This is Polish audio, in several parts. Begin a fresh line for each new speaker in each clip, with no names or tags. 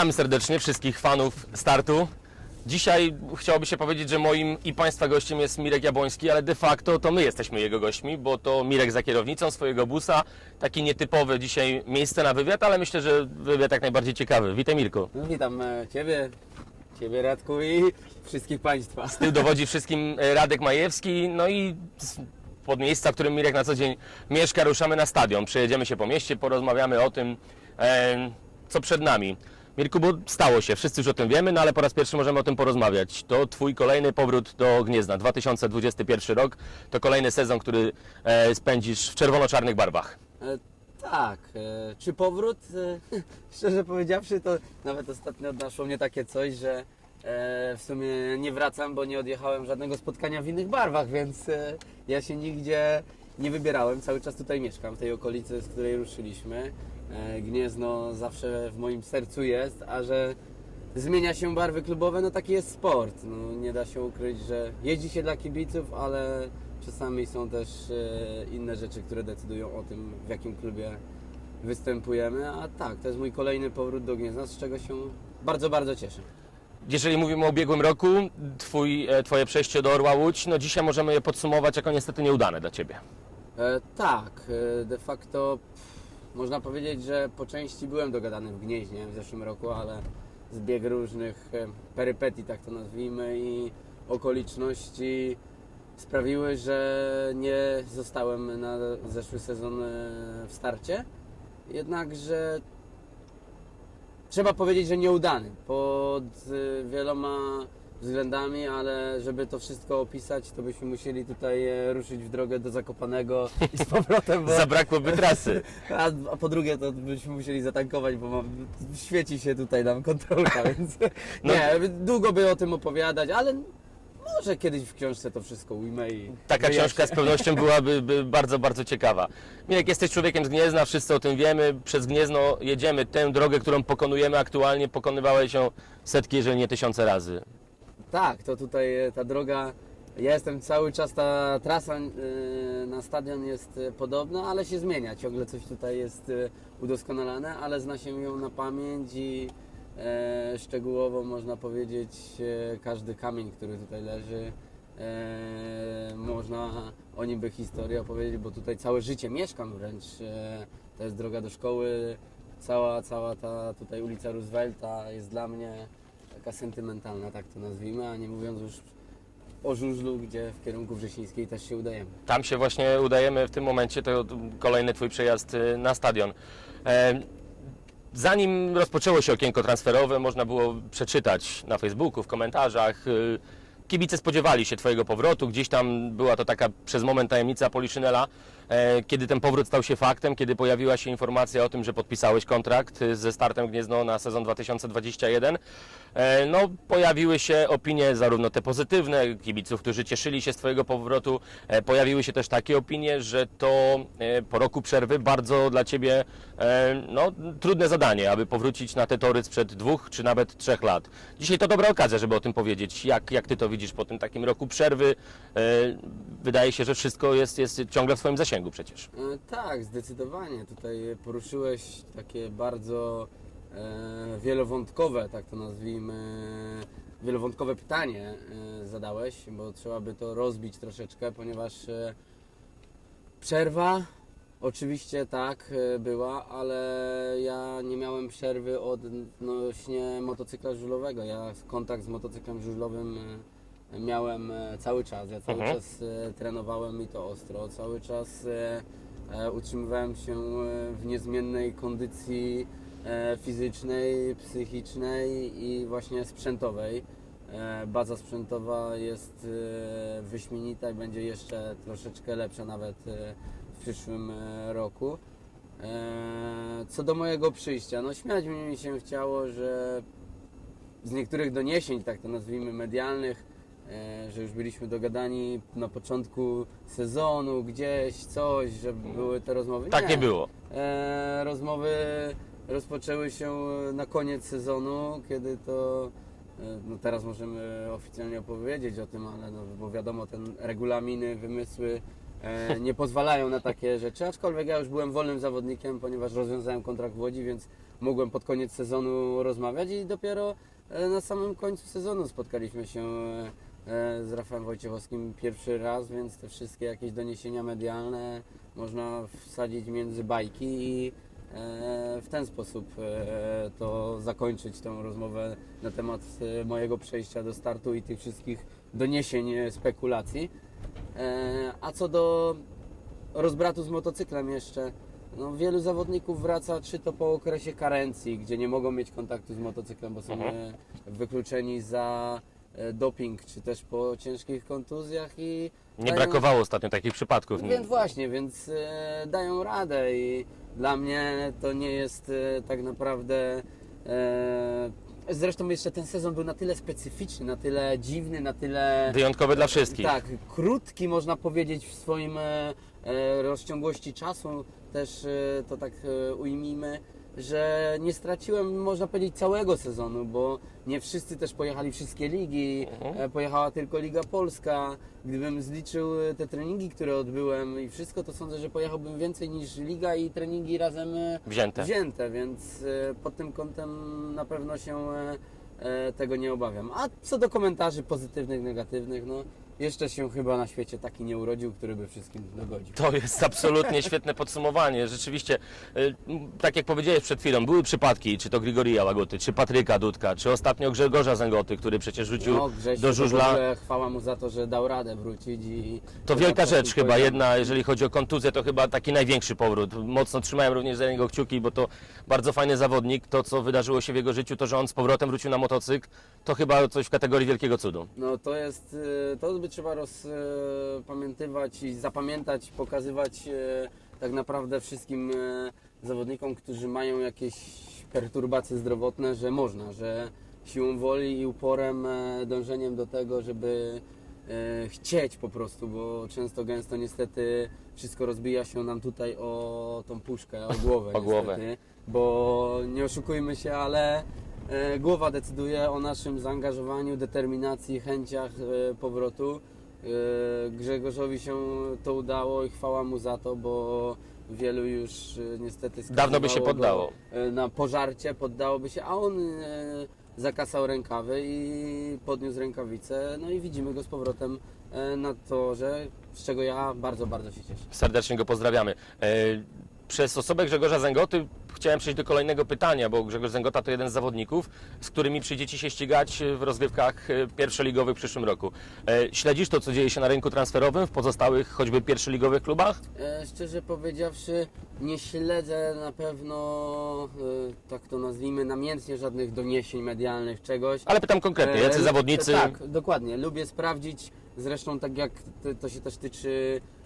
Witamy serdecznie wszystkich fanów startu. Dzisiaj chciałoby się powiedzieć, że moim i Państwa gościem jest Mirek Jabłoński, ale de facto to my jesteśmy jego gośćmi, bo to Mirek za kierownicą swojego busa. Taki nietypowe dzisiaj miejsce na wywiad, ale myślę, że wywiad jak najbardziej ciekawy. Witaj Mirku.
No, witam e, Ciebie, Ciebie Radku i wszystkich Państwa.
Tył dowodzi wszystkim e, Radek Majewski, no i z- pod miejsca, w którym Mirek na co dzień mieszka, ruszamy na stadion. Przejedziemy się po mieście, porozmawiamy o tym, e, co przed nami. Mirku, bo stało się, wszyscy już o tym wiemy, no ale po raz pierwszy możemy o tym porozmawiać. To Twój kolejny powrót do Gniezna, 2021 rok. To kolejny sezon, który e, spędzisz w czerwono-czarnych barwach.
E, tak, e, czy powrót? E, szczerze powiedziawszy, to nawet ostatnio naszło mnie takie coś, że e, w sumie nie wracam, bo nie odjechałem żadnego spotkania w innych barwach, więc e, ja się nigdzie nie wybierałem. Cały czas tutaj mieszkam, w tej okolicy, z której ruszyliśmy. E, Gniezno zawsze w moim sercu jest, a że zmienia się barwy klubowe, no taki jest sport. No, nie da się ukryć, że jeździ się dla kibiców, ale czasami są też e, inne rzeczy, które decydują o tym, w jakim klubie występujemy. A tak, to jest mój kolejny powrót do Gniezna, z czego się bardzo, bardzo cieszę.
Jeżeli mówimy o ubiegłym roku, twój, e, Twoje przejście do Orła Łódź, no dzisiaj możemy je podsumować jako niestety nieudane dla Ciebie.
E, tak, e, de facto można powiedzieć, że po części byłem dogadany w Gnieźnie w zeszłym roku, ale zbieg różnych e, perypetii, tak to nazwijmy, i okoliczności sprawiły, że nie zostałem na zeszły sezon w starcie. Jednakże trzeba powiedzieć, że nieudany pod e, wieloma względami, ale żeby to wszystko opisać, to byśmy musieli tutaj e, ruszyć w drogę do Zakopanego i z powrotem, bo,
Zabrakłoby trasy.
a, a po drugie to byśmy musieli zatankować, bo mam, świeci się tutaj nam kontrolka, więc
No.
nie, długo by o tym opowiadać, ale może kiedyś w książce to wszystko ujmę i
Taka
wyjaśnię.
książka z pewnością byłaby by bardzo, bardzo ciekawa. Mirek, jesteś człowiekiem z Gniezna, wszyscy o tym wiemy. Przez Gniezno jedziemy. Tę drogę, którą pokonujemy aktualnie, pokonywałeś ją setki, jeżeli nie tysiące razy.
Tak, to tutaj e, ta droga, ja jestem cały czas, ta trasa e, na stadion jest e, podobna, ale się zmienia. Ciągle coś tutaj jest udoskonalane, ale zna się ją na pamięć i szczegółowo można powiedzieć e, każdy kamień, który tutaj leży. E, można o nim by historię opowiedzieć, bo tutaj całe życie mieszkam wręcz. E, to jest droga do szkoły, cała, cała ta tutaj ulica Roosevelta jest dla mnie taka sentymentalna, tak to nazwijmy, a nie mówiąc już o żużlu, gdzie w kierunku Wrzesińskiej też się udajemy.
Tam się właśnie udajemy w tym momencie, to kolejny Twój przejazd y, na stadion. Zanim rozpoczęło się okienko transferowe, można było przeczytać na Facebooku, w komentarzach. y, Kibice spodziewali się Twojego powrotu. Gdzieś tam była to taka przez moment tajemnica Poliszynela. E, Kiedy ten powrót stał się faktem, kiedy pojawiła się informacja o tym, że podpisałeś kontrakt y, ze startem Gniezno na sezon 2021, e, no pojawiły się opinie zarówno te pozytywne, kibiców, którzy cieszyli się z Twojego powrotu, e, pojawiły się też takie opinie, że to e, po roku przerwy bardzo dla Ciebie e, no, trudne zadanie, aby powrócić na te tory sprzed dwóch czy nawet trzech lat. Dzisiaj to dobra okazja, żeby o tym powiedzieć. Jak, jak Ty to widzisz po tym takim roku przerwy? E, Wydaje się, że wszystko jest, jest ciągle w swoim zasięgu przecież.
E, tak, zdecydowanie. Tutaj poruszyłeś takie bardzo e, wielowątkowe, tak to nazwijmy, wielowątkowe pytanie e, zadałeś, bo trzeba by to rozbić troszeczkę, ponieważ e, przerwa oczywiście tak e, była, ale ja nie miałem przerwy odnośnie motocykla żużlowego. Ja kontakt z motocyklem żużlowym e, miałem e, cały czas. Ja cały
Mhm.
czas e, trenowałem i to ostro, cały czas e, e, utrzymywałem się e, w niezmiennej kondycji e, fizycznej, psychicznej i właśnie sprzętowej. E, Baza sprzętowa jest e, wyśmienita i będzie jeszcze troszeczkę lepsza nawet e, w przyszłym e, roku. E, Co do mojego przyjścia, no śmiać mi się chciało, że z niektórych doniesień, tak to nazwijmy, medialnych, e, że już byliśmy dogadani na początku sezonu, gdzieś coś, że były te rozmowy.
Tak nie było.
E, rozmowy rozpoczęły się na koniec sezonu, kiedy to e, no teraz możemy oficjalnie opowiedzieć o tym, ale no, bo wiadomo, ten regulaminy, wymysły e, nie pozwalają na takie rzeczy, aczkolwiek ja już byłem wolnym zawodnikiem, ponieważ rozwiązałem kontrakt w Łodzi, więc mogłem pod koniec sezonu rozmawiać i dopiero e, na samym końcu sezonu spotkaliśmy się e, e, z Rafałem Wojciechowskim pierwszy raz, więc te wszystkie jakieś doniesienia medialne można wsadzić między bajki i e, w ten sposób e, to zakończyć tą rozmowę na temat e, mojego przejścia do startu i tych wszystkich doniesień, e, spekulacji. E, A co do rozbratu z motocyklem jeszcze, no wielu zawodników wraca czy to po okresie karencji, gdzie nie mogą mieć kontaktu z motocyklem, bo są
Mhm.
e, wykluczeni za e, doping, czy też po ciężkich kontuzjach i
Nie
dają-
brakowało ostatnio takich przypadków.
więc właśnie, więc e, dają radę i dla mnie to nie jest e, tak naprawdę. E, zresztą jeszcze ten sezon był na tyle specyficzny, na tyle dziwny, na tyle.
Wyjątkowe dla wszystkich.
Tak, krótki można powiedzieć w swoim e, rozciągłości czasu, też to tak ujmijmy, że nie straciłem, można powiedzieć, całego sezonu, bo nie wszyscy też pojechali wszystkie ligi,
Mhm.
e, pojechała tylko Liga Polska. Gdybym zliczył e, te treningi, które odbyłem i wszystko, to sądzę, że pojechałbym więcej niż Liga i treningi razem e,
Wzięte.
wzięte, więc pod tym kątem na pewno się tego nie obawiam. A co do komentarzy pozytywnych, negatywnych, no jeszcze się chyba na świecie taki nie urodził, który by wszystkim dogodził.
To jest absolutnie świetne podsumowanie. Rzeczywiście, y, tak jak powiedziałeś przed chwilą, były przypadki, czy to Grigoria Łagoty, czy Patryka Dudka, czy ostatnio Grzegorza Zęgoty, który przecież rzucił
No, Grzesiu,
do
to
żużla.
ogóle chwała mu za to, że dał radę wrócić i...
To wielka rzecz chyba, jedna, jeżeli chodzi o kontuzję, to chyba taki największy powrót. Mocno trzymałem również za niego kciuki, bo to bardzo fajny zawodnik. To, co wydarzyło się w jego życiu, to, że on z powrotem wrócił na motocykl, to chyba coś w kategorii wielkiego cudu.
No to jest, e, to by trzeba rozpamiętywać i zapamiętać, pokazywać e, tak naprawdę wszystkim e, zawodnikom, którzy mają jakieś perturbacje zdrowotne, że można, że siłą woli i uporem, e, dążeniem do tego, żeby chcieć po prostu, bo często gęsto niestety wszystko rozbija się nam tutaj o tą puszkę, o głowę.
O głowę.
niestety, Bo nie oszukujmy się, ale głowa decyduje o naszym zaangażowaniu, determinacji, chęciach e, powrotu. E, Grzegorzowi się to udało i chwała mu za to, bo wielu już e, niestety
Dawno by się poddało.
E, na pożarcie, poddałoby się, a on e, zakasał rękawy i podniósł rękawice. No i widzimy go z powrotem e, na torze, z czego ja bardzo, bardzo się cieszę.
Serdecznie go pozdrawiamy. E, Przez osobę Grzegorza Zęgoty chciałem przejść do kolejnego pytania, bo Grzegorz Zęgota to jeden z zawodników, z którymi przyjdziecie się ścigać w rozgrywkach e, pierwszoligowych w przyszłym roku. E, Śledzisz to, co dzieje się na rynku transferowym w pozostałych, choćby pierwszoligowych klubach?
E, Szczerze powiedziawszy, nie śledzę na pewno, e, tak to nazwijmy, namiętnie żadnych doniesień medialnych, czegoś.
Ale pytam konkretnie,
E,
jacy zawodnicy?
Tak, dokładnie. Lubię sprawdzić, zresztą tak jak to, to się też tyczy e,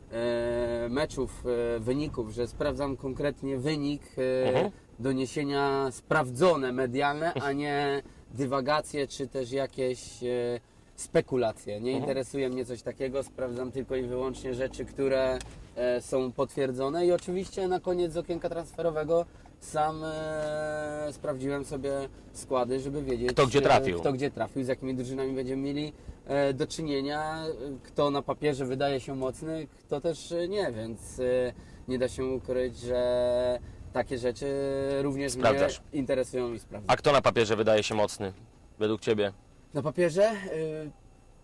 meczów, e, wyników, że sprawdzam konkretnie wynik, e,
Mhm.
doniesienia sprawdzone, medialne, a nie dywagacje czy też jakieś e, spekulacje. Nie
Mhm.
interesuje mnie coś takiego, sprawdzam tylko i wyłącznie rzeczy, które e, są potwierdzone i oczywiście na koniec okienka transferowego sam e, sprawdziłem sobie składy, żeby wiedzieć
Kto gdzie
e,
trafił.
Kto gdzie trafił, z jakimi drużynami będziemy mieli e, do czynienia, kto na papierze wydaje się mocny, kto też e, nie, więc e, nie da się ukryć, że takie rzeczy również
Sprawdzasz.
mnie interesują i sprawdzam.
A kto na papierze wydaje się mocny, według Ciebie?
Na papierze, y,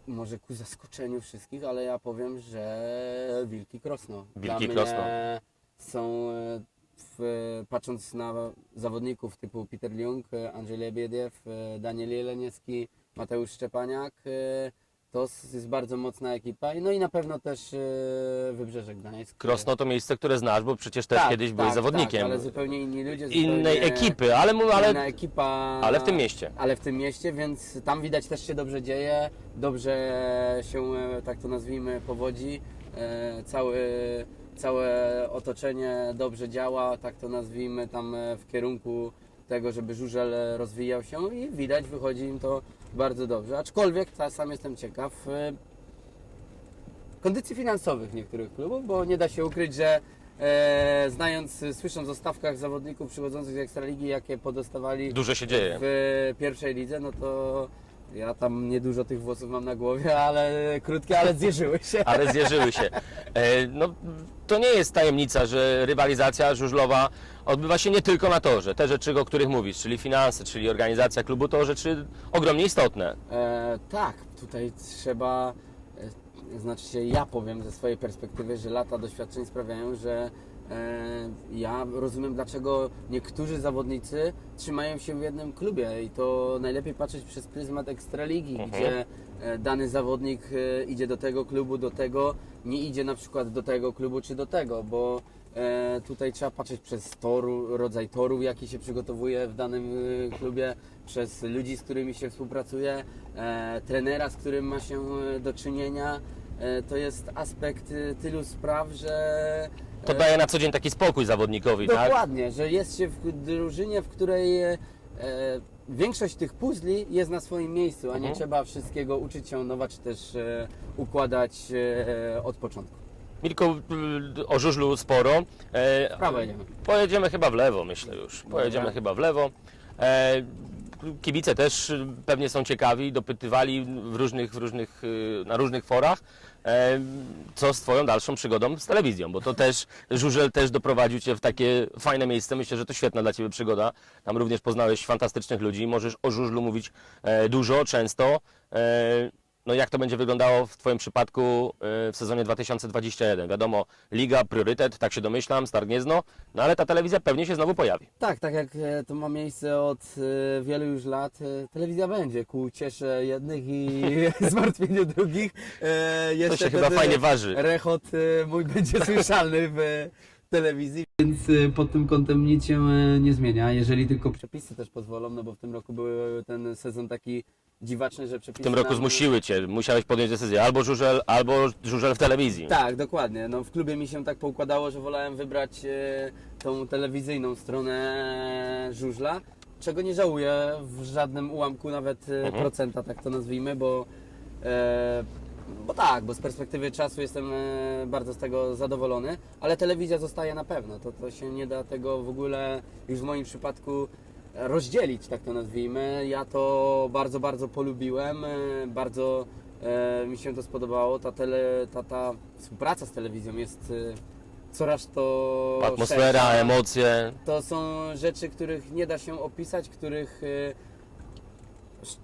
może ku zaskoczeniu wszystkich, ale ja powiem, że Wilki Krosno.
Wilki
Dla
Krosno.
mnie Są, y, w, patrząc na zawodników typu Peter Ljung, y, Andrzej Lebiediew, y, Daniel Jeleniecki, Mateusz Szczepaniak, y, to jest bardzo mocna ekipa. No i na pewno też y, Wybrzeże Gdańsk.
Krosno to miejsce, które znasz, bo przecież też
Tak,
kiedyś byłeś
tak,
zawodnikiem
Tak, ale zupełnie inni ludzie.
innej
zupełnie
ekipy, ale, mu-
Inna
ale,
ekipa.
ale w tym mieście.
Ale w tym mieście, więc tam widać też się dobrze dzieje, dobrze się, e, tak to nazwijmy, powodzi. E, Cały, całe otoczenie dobrze działa, tak to nazwijmy, tam w kierunku tego, żeby żużel e, rozwijał się i widać, wychodzi im to bardzo dobrze. Aczkolwiek sam jestem ciekaw e, kondycji finansowych niektórych klubów, bo nie da się ukryć, że e, znając, słysząc o stawkach zawodników przychodzących z Ekstraligi, jakie podostawali
Dużo się dzieje.
w pierwszej lidze, no to Ja tam niedużo tych włosów mam na głowie, ale krótkie, ale zjeżyły się.
ale zjeżyły się. E, No, to nie jest tajemnica, że rywalizacja żużlowa odbywa się nie tylko na torze. Te rzeczy, o których mówisz, czyli finanse, czyli organizacja klubu, to rzeczy ogromnie istotne.
E, tak, tutaj trzeba, znaczy się ja powiem ze swojej perspektywy, że lata doświadczeń sprawiają, że e, ja rozumiem dlaczego niektórzy zawodnicy trzymają się w jednym klubie i to najlepiej patrzeć przez pryzmat Ekstraligi,
Mhm.
gdzie e, dany zawodnik e, idzie do tego klubu, do tego, nie idzie na przykład do tego klubu czy do tego, bo tutaj trzeba patrzeć przez toru, rodzaj toru, jaki się przygotowuje w danym klubie, przez ludzi, z którymi się współpracuje, trenera, z którym ma się do czynienia. E, to jest aspekt e, tylu spraw, że
To daje na co dzień taki spokój zawodnikowi, tak?
Dokładnie, że jest się w drużynie, w której e, e, większość tych puzli jest na swoim miejscu, a nie
Mhm.
trzeba wszystkiego uczyć się nowa, czy też e, układać e, od początku.
Milko, y, o żużlu sporo. E,
Prawo jedziemy.
Pojedziemy chyba w lewo, myślę już. Pojedziemy
Dobra.
chyba w lewo. E, kibice też y, pewnie są ciekawi, dopytywali w różnych, w różnych, y, na różnych forach, e, co z Twoją dalszą przygodą z telewizją, bo to też, żużel też doprowadził Cię w takie fajne miejsce. Myślę, że to świetna dla Ciebie przygoda. Tam również poznałeś fantastycznych ludzi, możesz o żużlu mówić e, dużo, często. No jak to będzie wyglądało w Twoim przypadku e, w sezonie 2021? Wiadomo, liga, priorytet, tak się domyślam, Star Gniezno, no ale ta telewizja pewnie się znowu pojawi.
Tak, tak jak e, to ma miejsce od e, wielu już lat, e, telewizja będzie ku ciesze jednych i zmartwieniu drugich. E,
To
jeszcze
się chyba
wtedy
fajnie waży.
Rechot e, mój będzie słyszalny w e, telewizji, więc e, pod tym kątem nic się e, nie zmienia, jeżeli tylko przepisy też pozwolą, no bo w tym roku był ten sezon taki dziwaczny, że przepisy
W tym roku
nam-
zmusiły Cię, musiałeś podjąć decyzję albo żużel, albo żużel w telewizji.
Tak, dokładnie. No, w klubie mi się tak poukładało, że wolałem wybrać e, tą telewizyjną stronę żużla, czego nie żałuję w żadnym ułamku nawet e,
Mhm.
procenta, tak to nazwijmy, bo, e, bo tak, bo z perspektywy czasu jestem e, bardzo z tego zadowolony, ale telewizja zostaje na pewno. To, to się nie da tego w ogóle już w moim przypadku rozdzielić, tak to nazwijmy. Ja to bardzo, bardzo polubiłem, e, bardzo e, mi się to spodobało. Ta, tele, ta, ta współpraca z telewizją jest e, coraz to
Atmosfera,
szersza.
emocje.
To są rzeczy, których nie da się opisać, których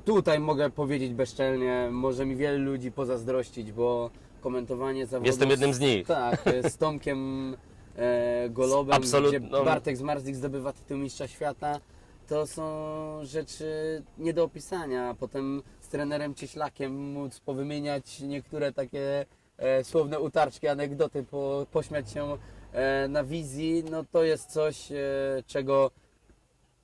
tutaj mogę powiedzieć bezczelnie, może mi wielu ludzi pozazdrościć, bo komentowanie zawodów...
Jestem jednym z nich.
Tak, z Tomkiem e, Golobem,
Absolut-
gdzie
no.
Bartek Zmarzlik zdobywa tytuł mistrza świata. To są rzeczy nie do opisania. Potem z trenerem Cieślakiem móc powymieniać niektóre takie e, słowne utarczki, anegdoty, po, pośmiać się e, na wizji, no to jest coś, e, czego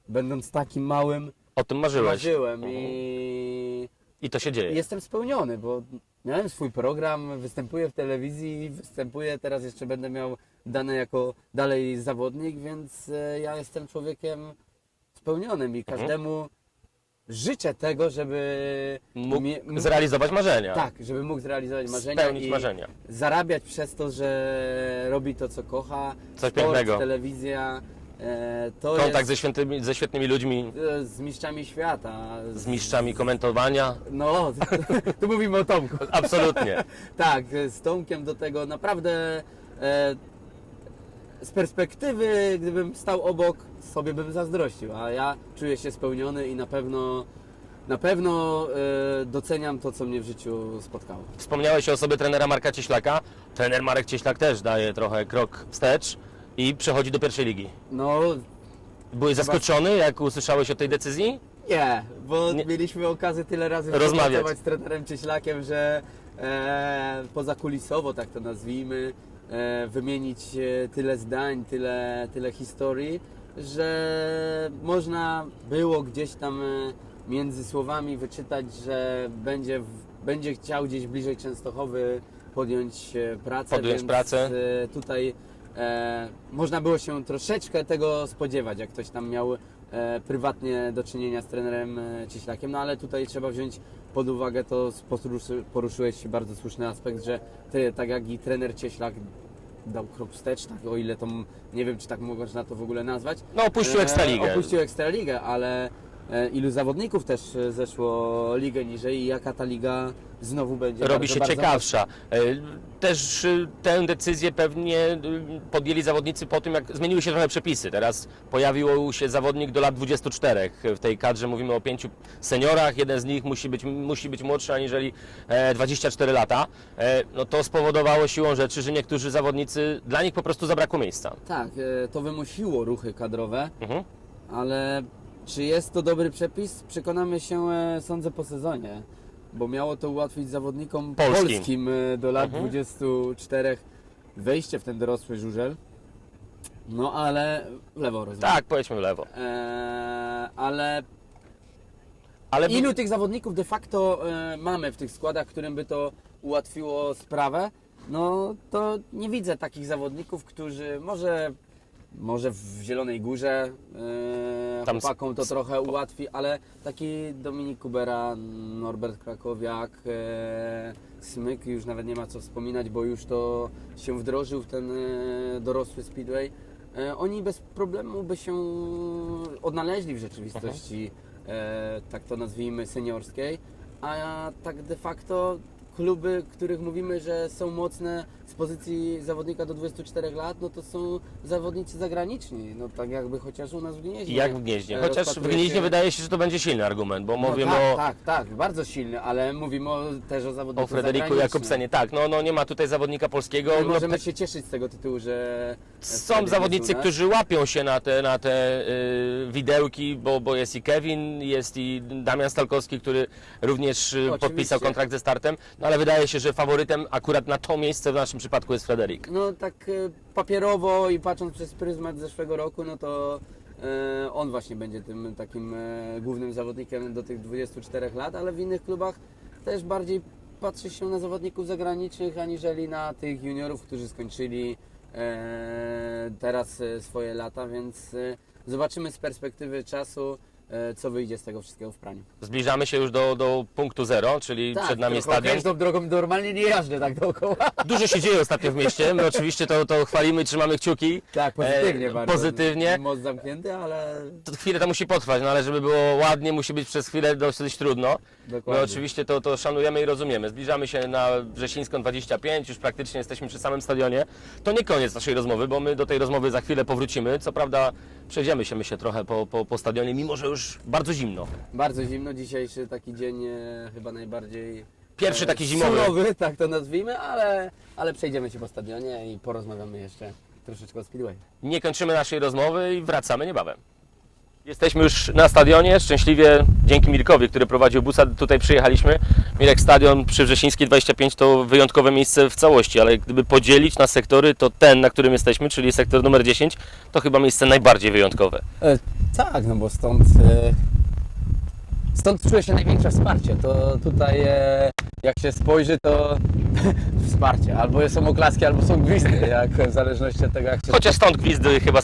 będąc takim małym
O tym marzyłeś.
marzyłem
Mhm.
i
I to się dzieje.
jestem spełniony, bo miałem swój program, występuję w telewizji, występuję, teraz jeszcze będę miał dane jako dalej zawodnik, więc e, ja jestem człowiekiem spełnionym i
Mhm.
każdemu życzę tego, żeby
Mógł
mie- mógł-
zrealizować marzenia.
tak, żeby mógł zrealizować marzenia
Spełnić
i
marzenia.
zarabiać przez to, że robi to, co kocha.
Coś
Sport,
pięknego.
telewizja, e, to
Kontakt
jest
ze, świętymi, ze świetnymi ludźmi,
e, z mistrzami świata.
z mistrzami komentowania.
No, tu mówimy o Tomku.
Absolutnie.
Tak, z Tomkiem do tego naprawdę e, z perspektywy, gdybym stał obok, sobie bym zazdrościł, a ja czuję się spełniony i na pewno na pewno e, doceniam to, co mnie w życiu spotkało.
Wspomniałeś o osobie trenera Marka Cieślaka. Trener Marek Cieślak też daje trochę krok wstecz i przechodzi do pierwszej ligi.
No,
Byłeś zaskoczony, jak usłyszałeś o tej decyzji?
nie, bo
Nie.
mieliśmy okazję tyle razy
Rozmawiać.
z trenerem Cieślakiem, że e, pozakulisowo, tak to nazwijmy, wymienić e, tyle zdań, tyle, tyle historii, że można było gdzieś tam e, między słowami wyczytać, że będzie, będzie chciał gdzieś bliżej Częstochowy podjąć e, pracę.
Podjąć
więc,
pracę.
e, Tutaj e, można było się troszeczkę tego spodziewać, jak ktoś tam miał e, prywatnie do czynienia z trenerem e, Cieślakiem, no ale tutaj trzeba wziąć pod uwagę to, poruszy, poruszyłeś bardzo słuszny aspekt, że ty, tak jak i trener Cieślak dał krok wstecz, tak, o ile to, nie wiem czy tak można to w ogóle nazwać.
No, opuścił
E,
Ekstraligę.
Opuścił Ekstraligę, ale ilu zawodników też e, zeszło ligę niżej i jaka ta liga znowu będzie.
robi
bardzo,
się
bardzo
ciekawsza. E, Też y, tę decyzję pewnie y, podjęli zawodnicy po tym, jak zmieniły się trochę przepisy. Teraz pojawił się zawodnik do lat 24. W tej kadrze mówimy o pięciu seniorach. Jeden z nich musi być, musi być młodszy aniżeli e, 24 lata. E, No to spowodowało siłą rzeczy, że niektórzy zawodnicy, dla nich po prostu zabrakło miejsca.
Tak, e, to wymusiło ruchy kadrowe,
Mhm.
ale czy jest to dobry przepis? Przekonamy się, e, sądzę, po sezonie, bo miało to ułatwić zawodnikom
Polskim.
polskim, e, do lat
Mhm.
24 wejście w ten dorosły żużel. No ale w lewo rozumiem.
Tak, pojedźmy w lewo.
E, ale
Ale
ilu tych zawodników de facto e, mamy w tych składach, którym by to ułatwiło sprawę? No to nie widzę takich zawodników, którzy może, może w Zielonej Górze e,
Tam
chłopakom to trochę ułatwi, ale taki Dominik Kubera, Norbert Krakowiak, e, Smyk, już nawet nie ma co wspominać, bo już to się wdrożył w ten e, dorosły speedway. E, oni bez problemu by się odnaleźli w rzeczywistości, e, tak to nazwijmy, seniorskiej, a tak de facto kluby, których mówimy, że są mocne z pozycji zawodnika do 24 lat, no to są zawodnicy zagraniczni, no tak jakby chociaż u nas w Gnieźnie.
jak w Gnieźnie.
e,
Chociaż w
rozpatruje
Gnieźnie
się-
wydaje się, że to będzie silny argument, bo
no
mówimy
tak,
o,
tak, tak, bardzo silny, ale mówimy o, też o zawodniku
o Frederiku
zagranicznym.
Jakobsenie. Tak, no, no nie ma tutaj zawodnika polskiego.
My
No,
możemy
te-
się cieszyć z tego tytułu, że
Są zawodnicy, którzy łapią się na te, na te y, widełki, bo, bo jest i Kevin, jest i Damian Stalkowski, który również y,
Oczywiście.
podpisał kontrakt ze startem, no ale wydaje się, że faworytem akurat na to miejsce w naszym przypadku jest Frederik.
No tak e, papierowo i patrząc przez pryzmat zeszłego roku, no to e, on właśnie będzie tym takim e, głównym zawodnikiem do tych 24 lat, ale w innych klubach też bardziej patrzy się na zawodników zagranicznych, aniżeli na tych juniorów, którzy skończyli teraz e, swoje lata, więc e, zobaczymy z perspektywy czasu, e, co wyjdzie z tego wszystkiego w praniu.
Zbliżamy się już do, do punktu zero, czyli przed nami
tylko
stadion.
okrężną drogą normalnie nie jeżdżę tak dookoła.
Dużo się dzieje ostatnio w mieście, my oczywiście to, to chwalimy i trzymamy kciuki.
Tak, pozytywnie
E,
bardzo.
pozytywnie.
Most zamknięty, ale
To chwilę to musi potrwać, no ale żeby było ładnie, musi być przez chwilę dosyć trudno. My
dokładnie.
oczywiście to, to szanujemy i rozumiemy. Zbliżamy się na Wrzesińską 25, już praktycznie jesteśmy przy samym stadionie. To nie koniec naszej rozmowy, bo my do tej rozmowy za chwilę powrócimy. Co prawda przejdziemy się myślę trochę po, po, po stadionie, mimo że już bardzo zimno.
Bardzo zimno, dzisiejszy taki dzień e, chyba najbardziej
Pierwszy
e,
taki zimowy.
Surowy, tak to nazwijmy, ale, ale przejdziemy się po stadionie i porozmawiamy jeszcze troszeczkę o Speedway.
Nie kończymy naszej rozmowy i wracamy niebawem. Jesteśmy już na stadionie, szczęśliwie dzięki Mirkowi, który prowadził busa, tutaj przyjechaliśmy. Mirek, stadion przy Wrzesińskiej 25 to wyjątkowe miejsce w całości, ale gdyby podzielić na sektory, to ten, na którym jesteśmy, czyli sektor numer 10, to chyba miejsce najbardziej wyjątkowe.
E, tak, no bo stąd e, stąd czuje się największe wsparcie. To tutaj e, jak się spojrzy, to wsparcie. Albo są oklaski, albo są gwizdy, jak w zależności od tego jak się
Chociaż stąd gwizdy chyba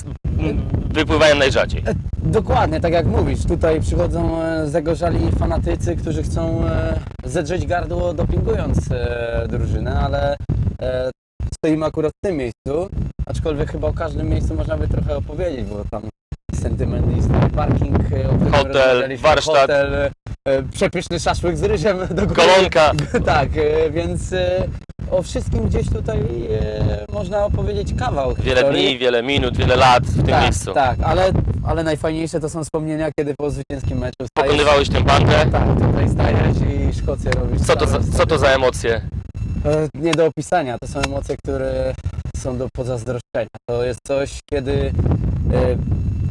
wypływają najrzadziej.
Dokładnie, tak jak mówisz, tutaj przychodzą e, zagorzali fanatycy, którzy chcą e, zedrzeć gardło dopingując e, drużynę, ale e, stoimy akurat w tym miejscu, aczkolwiek chyba o każdym miejscu można by trochę opowiedzieć, bo tam sentyment jest parking, e,
Hotel, warsztat.
hotel, e, przepyszny szaszłyk z ryżem do góry.
Kolonka.
tak, e, więc e, o wszystkim gdzieś tutaj można opowiedzieć kawał
Wiele
historii.
dni, wiele minut, wiele lat w tym
tak,
miejscu.
Tak, ale, ale najfajniejsze to są wspomnienia, kiedy po zwycięskim meczu stajesz,
Pokonywałeś tę bandę.
tak, tutaj stajesz i Szkocję robisz.
Co to, za, co to za emocje?
Nie do opisania, to są emocje, które są do pozazdroszczenia. To jest coś, kiedy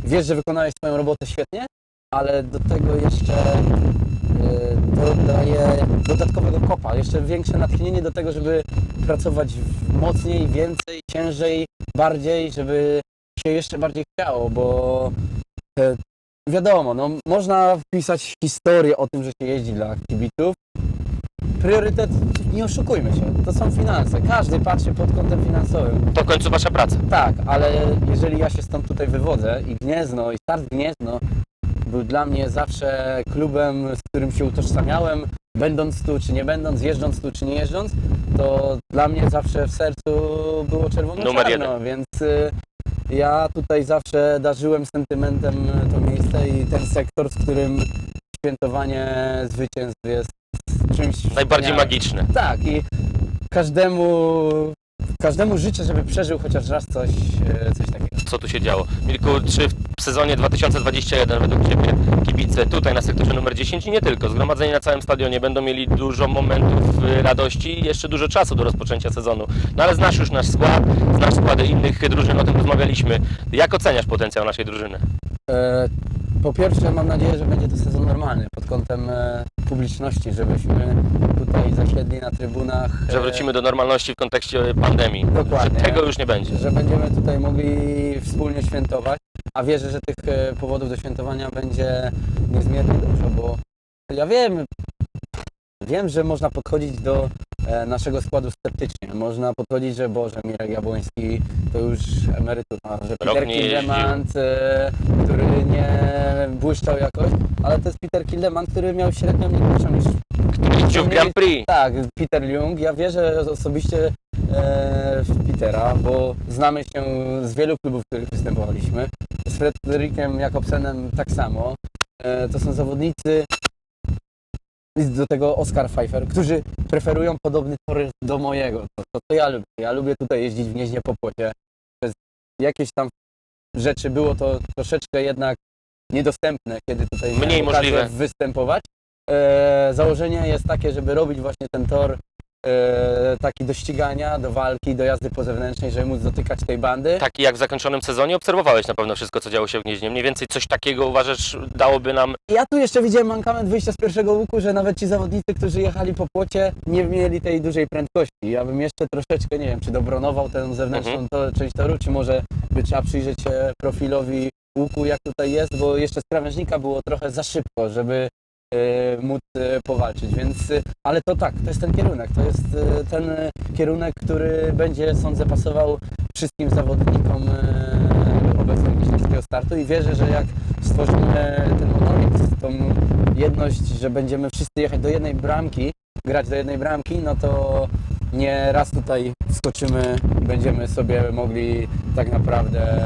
wiesz, że wykonałeś swoją robotę świetnie, ale do tego jeszcze e, to daje dodatkowego kopa, jeszcze większe natchnienie do tego, żeby pracować mocniej, więcej, ciężej, bardziej, żeby się jeszcze bardziej chciało, bo e, wiadomo, no, można wpisać historię o tym, że się jeździ dla kibiców. Priorytet, nie oszukujmy się, to są finanse. Każdy patrzy pod kątem finansowym.
To w końcu wasza praca.
Tak, ale jeżeli ja się stąd tutaj wywodzę i Gniezno, i Start Gniezno był dla mnie zawsze klubem, z którym się utożsamiałem, będąc tu czy nie będąc, jeżdżąc tu czy nie jeżdżąc, to dla mnie zawsze w sercu było czerwono
Numer
czarno, więc y, ja tutaj zawsze darzyłem sentymentem to miejsce i ten sektor, w którym świętowanie zwycięstw jest czymś
Najbardziej
wspaniałym.
magiczne.
Tak i każdemu, każdemu życzę, żeby przeżył chociaż raz coś, e, coś takiego.
Co tu się działo? Milku, czy w sezonie 2021 według Ciebie kibice tutaj na sektorze numer 10 i nie tylko, zgromadzeni na całym stadionie będą mieli dużo momentów y, radości i jeszcze dużo czasu do rozpoczęcia sezonu. No ale znasz już nasz skład, znasz składy innych drużyn, o tym rozmawialiśmy. Jak oceniasz potencjał naszej drużyny?
E, Po pierwsze mam nadzieję, że będzie to sezon normalny pod kątem e, publiczności, żebyśmy tutaj zasiedli na trybunach.
Że
e,
wrócimy do normalności w kontekście pandemii.
Dokładnie.
Że tego już nie będzie.
że będziemy tutaj mogli wspólnie świętować, a wierzę, że tych e, powodów do świętowania będzie niezmiernie dużo, bo ja wiem, wiem, że można podchodzić do naszego składu sceptycznie. Można podchodzić, że Boże, Mirek Jabłoński to już emerytura, że Peter. Kildemand, e, który nie błyszczał jakoś, ale to jest Peter Kildemand, który miał średnią nie gorszą niż
w Grand Prix.
tak, Peter Jung. Ja wierzę osobiście e, w Petera, bo znamy się z wielu klubów, w których występowaliśmy. Z Frederikiem Jakobsenem tak samo. E, to są zawodnicy i do tego Oscar Pfeiffer, którzy preferują podobny tor do mojego. To, to, to ja lubię. Ja lubię tutaj jeździć w Gnieźnie po płocie. Przez jakieś tam rzeczy było to troszeczkę jednak niedostępne, kiedy tutaj
Mniej
miałem
możliwe.
występować. E, założenie jest takie, żeby robić właśnie ten tor e, taki do ścigania, do walki, do jazdy pozewnętrznej, żeby móc dotykać tej bandy.
Taki jak w zakończonym sezonie obserwowałeś na pewno wszystko, co działo się w Gnieźnie. Mniej więcej coś takiego uważasz dałoby nam
Ja tu jeszcze widziałem mankament wyjścia z pierwszego łuku, że nawet ci zawodnicy, którzy jechali po płocie, nie mieli tej dużej prędkości. Ja bym jeszcze troszeczkę, nie wiem, czy dobronował tę zewnętrzną
Mhm.
to, część toru, czy może by trzeba przyjrzeć się profilowi łuku, jak tutaj jest, bo jeszcze z krawężnika było trochę za szybko, żeby móc e, powalczyć, więc, e, ale to tak, to jest ten kierunek, to jest ten kierunek, który będzie, sądzę, pasował wszystkim zawodnikom obecnego myśliwskiego startu. I wierzę, że jak stworzymy ten monolit, tą jedność, że będziemy wszyscy jechać do jednej bramki, grać do jednej bramki, no to nie raz tutaj wskoczymy i będziemy sobie mogli tak naprawdę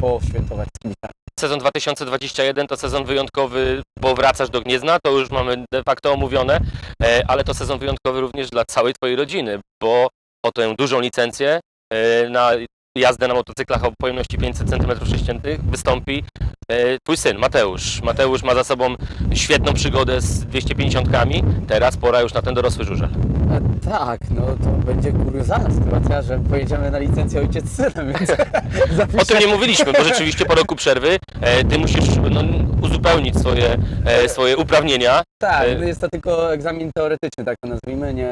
poświętować z.
Sezon 2021 to sezon wyjątkowy, bo wracasz do Gniezna, to już mamy de facto omówione, e, ale to sezon wyjątkowy również dla całej Twojej rodziny, bo o tę dużą licencję e, na jazdę na motocyklach o pojemności 500 cm3 wystąpi e, Twój syn Mateusz. Mateusz ma za sobą świetną przygodę z 250-kami, teraz pora już na ten dorosły żużel.
E, tak, no to będzie kuriozalna sytuacja, że pojedziemy na licencję ojciec z synem, więc
O tym nie mówiliśmy, bo rzeczywiście po roku przerwy e, Ty musisz no, uzupełnić swoje, e, swoje uprawnienia.
Tak,
E,
jest to tylko egzamin teoretyczny, tak to nazwijmy, nie...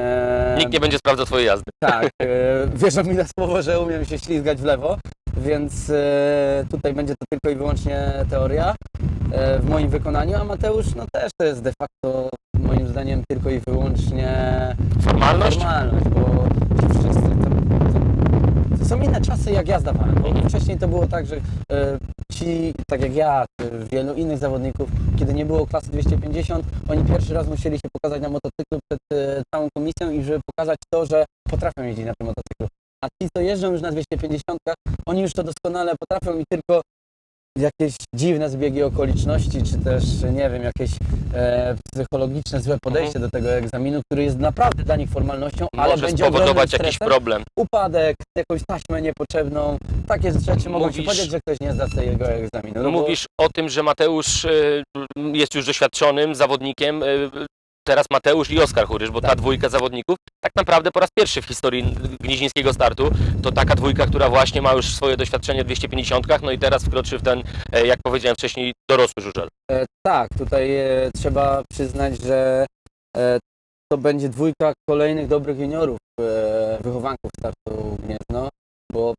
Nikt nie będzie sprawdzał Twojej jazdy.
Tak, e, wierzą mi na słowo, że umiem się ślizgać w lewo, więc e, tutaj będzie to tylko i wyłącznie teoria e, w moim wykonaniu, a Mateusz no też to jest de facto moim zdaniem tylko i wyłącznie
Formalność?
formalność, bo ci wszyscy to są inne czasy jak jazda panem. Bo wcześniej to było tak, że e, ci, tak jak ja, czy wielu innych zawodników, kiedy nie było klasy 250, oni pierwszy raz musieli się pokazać na motocyklu przed e, całą komisją i żeby pokazać to, że potrafią jeździć na tym motocyklu. A ci, co jeżdżą już na 250, oni już to doskonale potrafią i tylko jakieś dziwne zbiegi okoliczności, czy też, nie wiem, jakieś e, psychologiczne złe podejście do tego egzaminu, który jest naprawdę dla nich formalnością, ale
Może
będzie
spowodować jakiś
stresem.
problem.
Upadek, jakąś taśmę niepotrzebną, takie rzeczy mogą się
Mówisz-
powiedzieć, że ktoś nie zda tego egzaminu.
No
bo-
mówisz o tym, że Mateusz e, jest już doświadczonym zawodnikiem. e, Teraz Mateusz i Oskar Hurysz, bo ta
Tak.
dwójka zawodników tak naprawdę po raz pierwszy w historii gnieźnieńskiego startu to taka dwójka, która właśnie ma już swoje doświadczenie w 250, no i teraz wkroczy w ten, e, jak powiedziałem wcześniej, dorosły żużel.
E, tak, tutaj e, trzeba przyznać, że e, to będzie dwójka kolejnych dobrych juniorów, e, wychowanków startu Gniezno, bo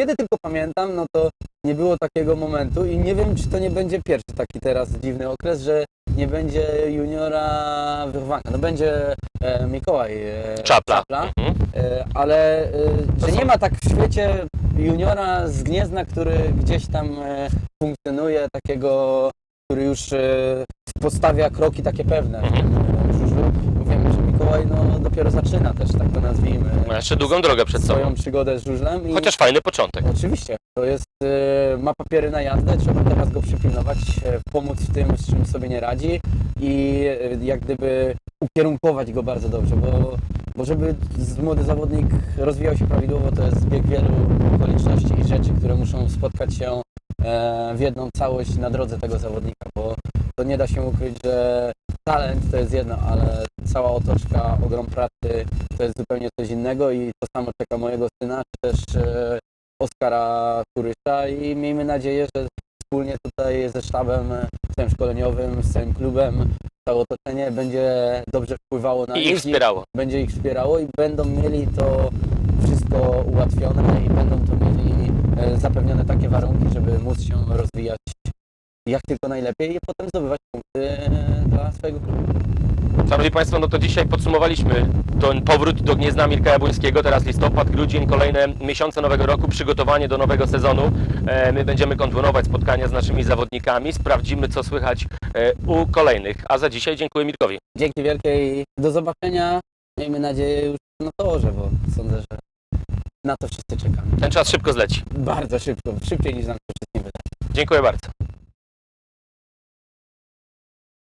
kiedy tylko pamiętam, no to nie było takiego momentu i nie wiem, czy to nie będzie pierwszy taki teraz dziwny okres, że nie będzie juniora wychowanka. No będzie e, Mikołaj e,
Czapla. Mhm.
E, ale e, że nie ma tak w świecie juniora z Gniezna, który gdzieś tam e, funkcjonuje, takiego, który już e, postawia kroki takie pewne.
Mhm.
tym, e, żużlu. Bo Wiemy, że Mikołaj Mikołaj no, dopiero zaczyna też, tak to nazwijmy,
Ma jeszcze długą drogę przed
swoją
sobą.
przygodę z żużlem. I...
Chociaż fajny początek.
Oczywiście, to jest, e, ma papiery na jazdę, trzeba teraz go przypilnować, e, pomóc w tym, z czym sobie nie radzi i e, jak gdyby ukierunkować go bardzo dobrze, bo, bo żeby z- młody zawodnik rozwijał się prawidłowo, to jest zbieg wielu okoliczności i rzeczy, które muszą spotkać się e, w jedną całość na drodze tego zawodnika, bo to nie da się ukryć, że talent to jest jedno, ale cała otoczka, ogrom pracy to jest zupełnie coś innego i to samo czeka mojego syna, czy też e, Oskara Kurysza i miejmy nadzieję, że wspólnie tutaj ze sztabem, e, całym szkoleniowym, z całym klubem, całe otoczenie będzie dobrze wpływało na
I ich
nich
wspierało.
będzie ich wspierało i będą mieli to wszystko ułatwione i będą to mieli e, zapewnione takie warunki, żeby móc się rozwijać jak tylko najlepiej i potem zdobywać punkty e, dla swojego klubu.
Szanowni Państwo, no to dzisiaj podsumowaliśmy ten powrót do Gniezna Mirka Jabłońskiego. Teraz listopad, grudzień, kolejne miesiące nowego roku, przygotowanie do nowego sezonu. E, My będziemy kontynuować spotkania z naszymi zawodnikami, sprawdzimy co słychać e, u kolejnych. A za dzisiaj dziękuję Mirkowi.
Dzięki wielkie i do zobaczenia. Miejmy nadzieję już na torze, bo sądzę, że na to wszyscy czekamy.
Ten czas szybko zleci.
Bardzo szybko, szybciej niż nam się wszystkim wydaje.
Dziękuję bardzo.